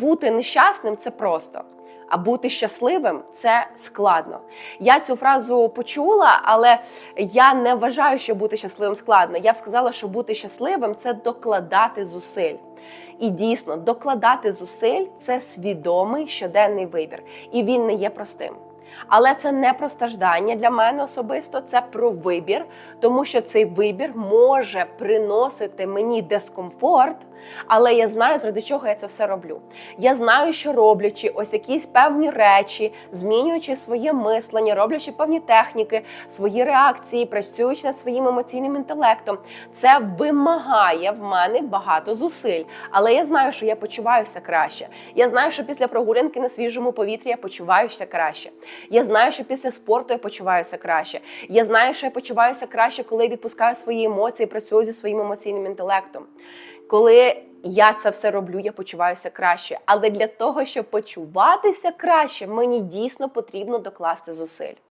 бути нещасним це просто. А бути щасливим це складно. Я цю фразу почула, але я не вважаю, що бути щасливим складно. Я б сказала, що бути щасливим це докладати зусиль. І дійсно, докладати зусиль це свідомий щоденний вибір, і він не є простим. Але це не про страждання для мене особисто, це про вибір, тому що цей вибір може приносити мені дискомфорт, але я знаю, заради чого я це все роблю. Я знаю, що роблячи ось якісь певні речі, змінюючи своє мислення, роблячи певні техніки, свої реакції, працюючи над своїм емоційним інтелектом, це вимагає в мене багато зусиль. Але я знаю, що я почуваюся краще. Я знаю, що після прогулянки на свіжому повітрі я почуваюся краще. Я знаю, що після спорту я почуваюся краще. Я знаю, що я почуваюся краще, коли відпускаю свої емоції, працюю зі своїм емоційним інтелектом. Коли я це все роблю, я почуваюся краще. Але для того, щоб почуватися краще, мені дійсно потрібно докласти зусиль.